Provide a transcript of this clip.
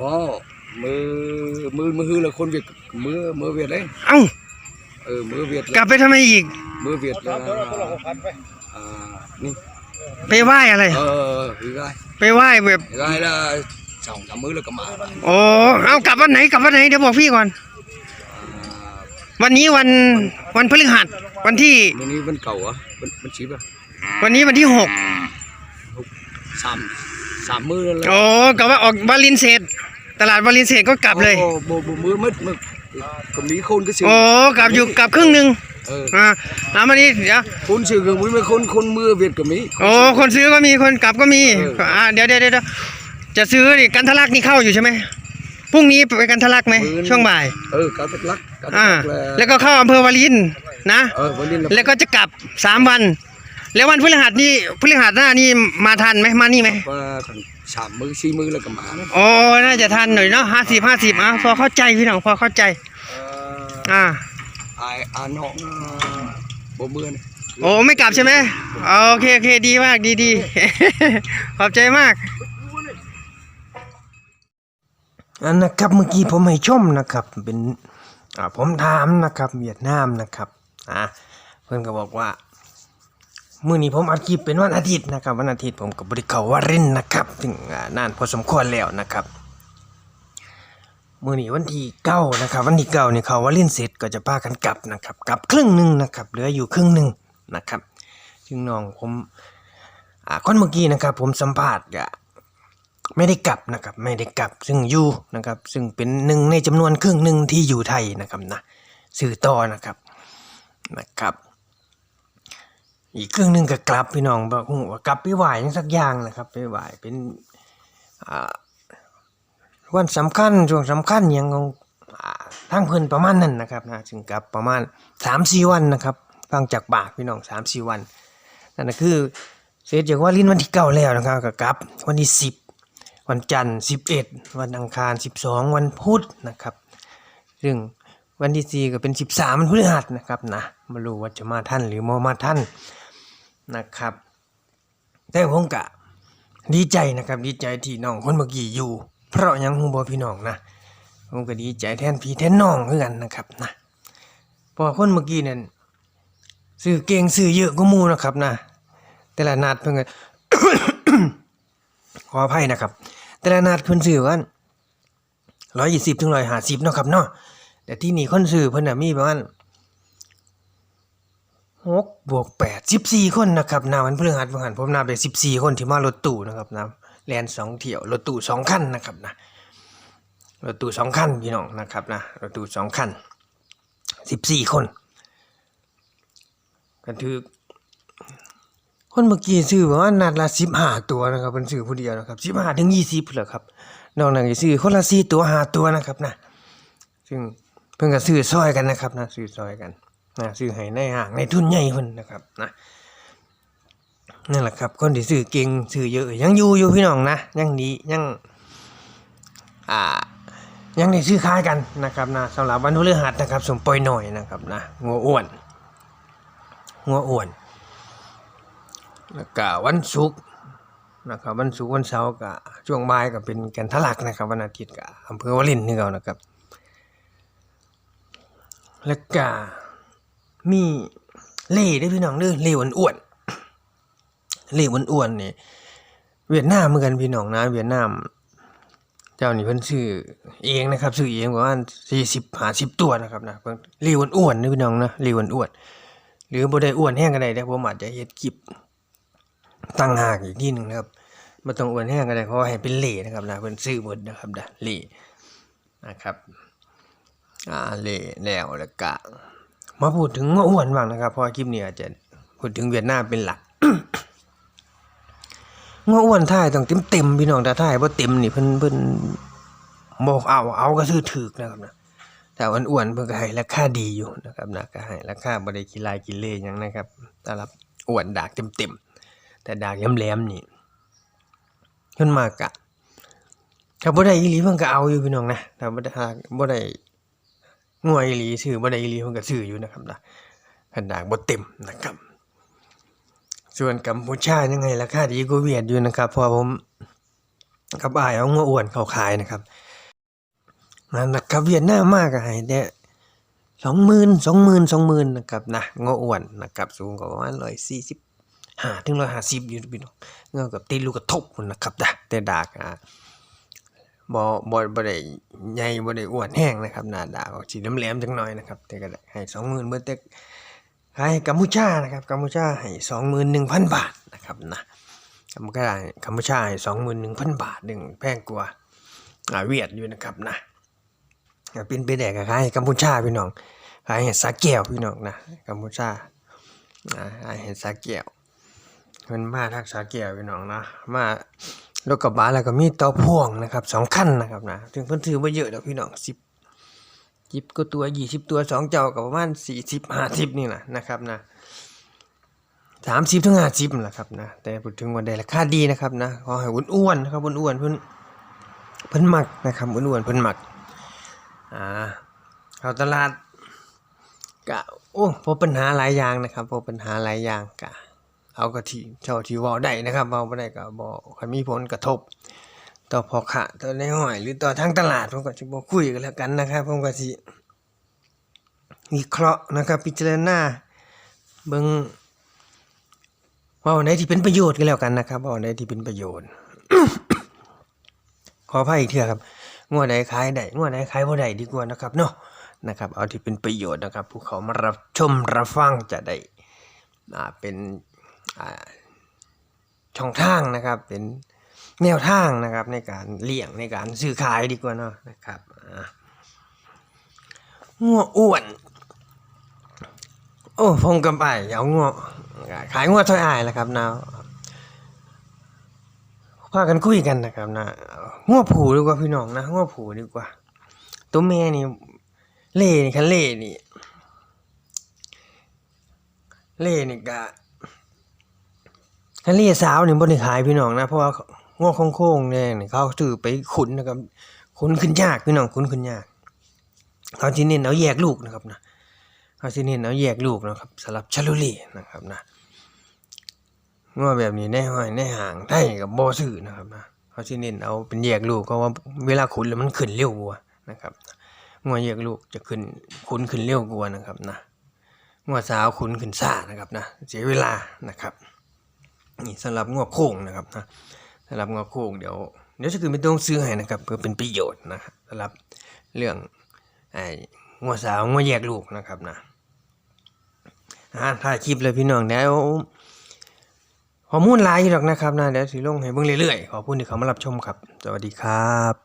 อ๋อมือมือมือฮือละคนเวียดมือมือเวียดเลยเอ้าเออมือเวียดกลับไปทำไมอีก มือเวียดละอ่านี่ไปไหว้อะไร เออคือไงไปไหว้แบบไงละสองสามมือแล้วก็มาอ่าโอ้เอากลับวันไหนกลับวันไหนเดี๋ยวบอกพี่ก่อน วันนี้วันวันพฤหัสวันที่มื้อนี้มันเก่าอะมันมันชีบอะวันนี้วันที่หกสามสามมือแล้วแหละโอ้กลับว่าออกบาลินเศษ ตลาดบาลินเศษก็กลับเลย โอ้โบโบมือมืดมึกก็มีคนก็ซื้โอ้กลับอยู่กลับครึ่งหนึ่งเอออ่าแล้วมานี่เดี๋ยวคนซื้อก็มีคนคนมือเวียดก็มี โอ้คนซื้อก็มีคนกลับก็มีเอออ่ อ่าเดี๋ยวเดี๋ยวเดี๋ยวจะซื้อดิกันทะลักนี่เข้าอยู่ใช่ไหมพรุ่งนี้ไปกันทะลักไหมช่วงบ่ายเออการตักลักการอ่าตักแล้วก็เข้าอำเภอวาลินนะ เออวันนี้เราแล้วก็จะกลับสามวัน แล้ววันพฤหัสนี่พฤหัสหน้านี่มาทันไหมมานี่ไหม ว่า สามมือสี่มือแล้วก็มานะโอ้น่าจะทันหน่อยเนาะห้าสิบห้าสิบอะพอเข้าใจพี่น้องพอเข้าใจ เอ่ออ่า อายอ่านห้องบ่เบื่อนี่โอ้ไม่กลับใช่ไหมโอเคโอเคดีมากดีดี ขอบใจมากอันนะครับเมื่อกี้ผมให้ชมนะครับ เป็นอ่าผมถามนะครับ เวียดนามนะครับอ่าเพื่อนก็บอกว่า มื่อนี้ผมอัดคลิปเป็นวันอาทิตย์นะครับ วันอาทิตย์ผมกับบริเขาวาเล่นนะครับ ถึงอ่นานพอสมควรแล้วนะครับมื่อนี้วันที่เก้านะครับ วันที่เก้านี่เขาวาเล่นเสร็จก็จะพากันกลับนะครับกลับครึ่งหนึ่งนะครับเหลืออยู่ครึ่งหนึ่งนะครับซึ่งน้องผมอ่าคนเมื่อกี้นะครับ ผมสัมภาษณ์อะไม่ได้กลับนะครับ ไม่ได้กลับ ซึ่งอยู่นะครับ ซึ่งเป็นหนึ่งในจำนวนครึ่งหนึ่งที่อยู่ไทยนะครับนะสื่อต่อนะครับนะครับ อีกครึ่งหนึ่งก็กลับพี่น้องบอกหูว่ากลับไปไหวยังสักอย่างนะครับ ไปไหวเป็นวันสำคัญช่วงสำคัญหยังของอ่าทางเพิ่นประมาณนั้นนะครับนะจึงกลับประมาณสามสี่วันนะครับฟังจากปากพี่น้องสามสี่วันนั่นคือเสร็จจากว่าลิ้นวันที่เก้าแล้วนะครับก็กลับ วันที่สิบวันจันทร์สิบเอ็ดวันอังคารสิบสองวันพุธนะครับซึ่งวันที่สี่ก็เป็นสิบสามวันพฤหัสนะครับนะไม่รู้ว่าจะมาท่านหรือไม่มาท่าน นะครับ แต่ผมกะดีใจนะครับดีใจที่น้องคนเมื่อกี้อยู่ เพราะยังหูบอพี่น้องนะผมก็ดีใจแทนพี่แทนน้องเหมือนกันนะครับนะเพอคนเมื่อกี้เนั่นซื้อเก่งซื้อเยอะก็มูนะครับนะแต่ละนัดเพิ่นขออภัยนะครับ แต่ละนัดเพิ่นซื้อว่าร้อยยี่สิบถึงร้อยห้าสิบเนาะครับเนาะแต่ที่นี่คนซื้อเพิ่นน่ะมีประมาณ หกบวกแปดสิบสี่คนนะครับนาวันพฤหัสพฤหัสผมนับได้สิบสี่คนที่มารถตู้นะครับนะแลนสองเที่ยวรถตู้สองคันนะครับนะรถตู้สองคันพี่น้องนะครับนะรถตู้สองคันสิบสี่คนกันถือคนเมื่อกี้ซื้อประมาณนัดละสิบห้าตัวนะครับเป็นซื้อผู้เดียวนะครับสิบห้าถึงยี่สิบเหรอครับนอกนั้นก็ซื้อคนละสี่ตัวห้าตัวนะครับนะซึ่งเพิ่งก็ซื้อซอยกันนะครับนะซื้อซอยกัน นะซื้อให้ในห้างในทุนใหญ่เพิ่นนะครับนะนั่นแหละครับ คนที่ซื้อเก่งซื้อเยอะยังอยู่อยู่พี่น้องนะยังดียังอ่ายังได้ซื้อขายกันนะครับนะสำหรับวันพฤหัสนะครับ สมปอยหน่อยนะครับนะงัวอ้วนงัวอ้วนแล้วก็วันศุกร์นะครับวันศุกร์วันเสาร์ก็ช่วงบ่ายก็เป็นแกันทลักนะครับ วันอาทิตย์ก็อำเภอวารินนี่เก่านะครับ แล้วก็ มีเล่ได้พี่น้องเด้อเล่อ้วนๆเล่อ้วนๆนี่เวียดนามเหมือนกันพี่น้องนะ เวียดนาม เจ้านี่เพิ่นซื้อเองนะครับซื้อเองประมาณ40 50ตัวนะครับนะเพิ่นเล่อ้วนๆนะพี่น้องนะเล่อ้วนๆหรือบ่ได้อ้วนแห้งก็ได้แต่ผมอาจจะเฮ็ดคลิปตั้งหากอีกที่หนึ่งนะครับบ่ต้องอ้วนแห้งก็ได้เพราะว่าให้เป็นเล่นะครับนะเพิ่นซื้อหมดนะครับนะเล่นะครับ อ่าเล่แล้วแล้วก็ มาพูดถึงง้ออ้วนบ้างนะครับ เพราะคลิปนี้อาจจะพูดถึงเวียดนามเป็นหลักง้ออ้วนท่ายต้องเต็มเต็มๆพี่น้องถ้าท่ายบ่เต็มนี่เพิ่นเพิ่นบอกเอาเอาก็ซื้อถูกนะครับนะแต่อ้วนอ้วนๆเพิ่นก็ให้ราคาดีอยู่นะครับนะก็ให้ราคาบ่ได้กิลายกินเล่ยังนะครับสำหรับอ้วนดากเต็มเต็มๆแต่ดากแหลมๆนี่เพิ่นมากกะถ้าบ่ได้อีหลีเพิ่นก็เอาอยู่พี่น้องนะถ้าบ่ได้บ่ได้ งวยหลีซื้อบ่ได้อีหลีเพิ่นก็ซื้ออยู่นะครับนะขนากบ่เต็มนะครับ ส่วนกัมพูชายังไงราคาดีกว่าเวียดอยู่นะครับเพอผมกับอายเอางัวอ้วนเขาขายนะครับนั่นนะครับเวียดนามมากอะให้ได้สองหมื่นสองหมื่นสองหมื่นนะครับนะงออ้วนนะครับสูงกว่าประมาณร้อยสี่สิบห้าถึงร้อยห้าสิบอยู่พี่น้องเงากับตีลูกกระทบพุ่นนะครับนะแต่ดากอะ บ่บ่บ่ได้ใหญ่บ่ได้อ้วนแห้งนะครับหน้าดากออกสีแหลมๆจังหน่อยนะครับแต่ก็ให้สองหมื่นเบิดแต่ขายให้กัมพูชานะครับกัมพูชาให้สองหมื่นหนึ่งพันบาทนะครับนะกัมพูชากัมพูชาให้สองหมื่นหนึ่งพันบาทหนึ่งแพงกว่าอ่าเวียดอยู่นะครับนะเป็นไปได้ก็ขายให้กัมพูชาพี่น้องขายให้สาแก้วพี่น้องนะกัมพูชาอ่าขายให้สาแก้วเพิ่นมาทักสาแก้วพี่น้องนะมา รถกระบะแล้วก็มีเตาพ่วงนะครับสองคันนะครับนะถึงเพิ่นถือบ่เยอะดอกพี่น้อง10 10ก็ตัว20ตัวสองเจ้าก็ประมาณ40 50นี่แหละนะครับนะ30ถึง50นั่นแหละครับนะแต่พูดถึงว่าได้ราคาดีนะครับนะขอให้อ้วนๆนะครับอ้วนๆเพิ่นเพิ่นหมักนะครับอ้วนๆเพิ่นหมักอ่าเข้าตลาดกะโอ้พบปัญหาหลายอย่างนะครับพบปัญหาหลายอย่างกะ เอากะที่เท่าที่เว้าได้นะครับเว้าบ่ได้ก็บ่ค่อยมีผลกระทบ ต่อพ่อค้าต่อในห้อย หรือต่อทางตลาดผมก็สิบ่คุยกันแล้วกันนะครับ ผมก็สิวิเคราะห์นะครับ พิจารณาเบิ่งว่าในที่เป็นประโยชน์กันแล้วกันนะครับว่าในที่เป็นประโยชน์ ขออภัยอีกเทื่อครับงวดใดขายได้งวดใดขายบ่ได้ดีกว่านะครับเนาะนะครับ เอาที่เป็นประโยชน์นะครับ ผู้เขามารับชมรับฟังจะได้อ่าเป็น ช่องทางนะครับ เป็นแนวทางนะครับในการเลี้ยงในการซื้อขายดีกว่าเนาะนะครับงัวอ้วน โอ้พงกำไปเอางัวขายงัวถอยอายแล้วครับนาวพากันคุยกันนะครับนะง้อผูดีกว่าพี่น้องนะง้อผูดีกว่า ตัวแม่นี่เล่นี่คันเล่นี่เล่นี่กะ คันเล่สาวนี่บ่ได้ขายพี่น้องนะเพราะว่าง้อโค้งๆเนี่ยเขาถือไปขุนนะครับขุนขึ้นยากพี่น้องขุนขึ้นยากเขาที่เน้นเอาแยกลูกนะครับนะเขาที่เน้นเอาแยกลูกนะครับสำหรับชาลูเล่นะครับนะงัวแบบนี้ในห้อยในห่างไทยกับบ่ซื้อนะครับนะเขาสิเน้นเอาเป็นแยกลูกเพราะว่าเวลาขุนแล้วมันขึ้นเร็วกว่านะครับงัวแยกลูกจะขึ้นขุนขึ้นเร็วกว่านะครับนะงัวสาวขุนขึ้นซ่านะครับนะเสียเวลานะครับ นี่สำหรับงัวโค้งนะครับนะสำหรับงัวโค้งเดี๋ยวเดี๋ยวจะคือไม่ตรงซื้อให้นะครับ เพื่อเป็นประโยชน์นะครับสำหรับเรื่องไอ้งัวสาวงัวแยกลูกนะครับนะถ่ายคลิปเลยพี่น้องเดี๋ยวข้อมูลหลายหรอกนะครับนะเดี๋ยวสิลงให้เบิ่งเรื่อยๆ ขอบคุณที่เขามารับชมครับ สวัสดีครับ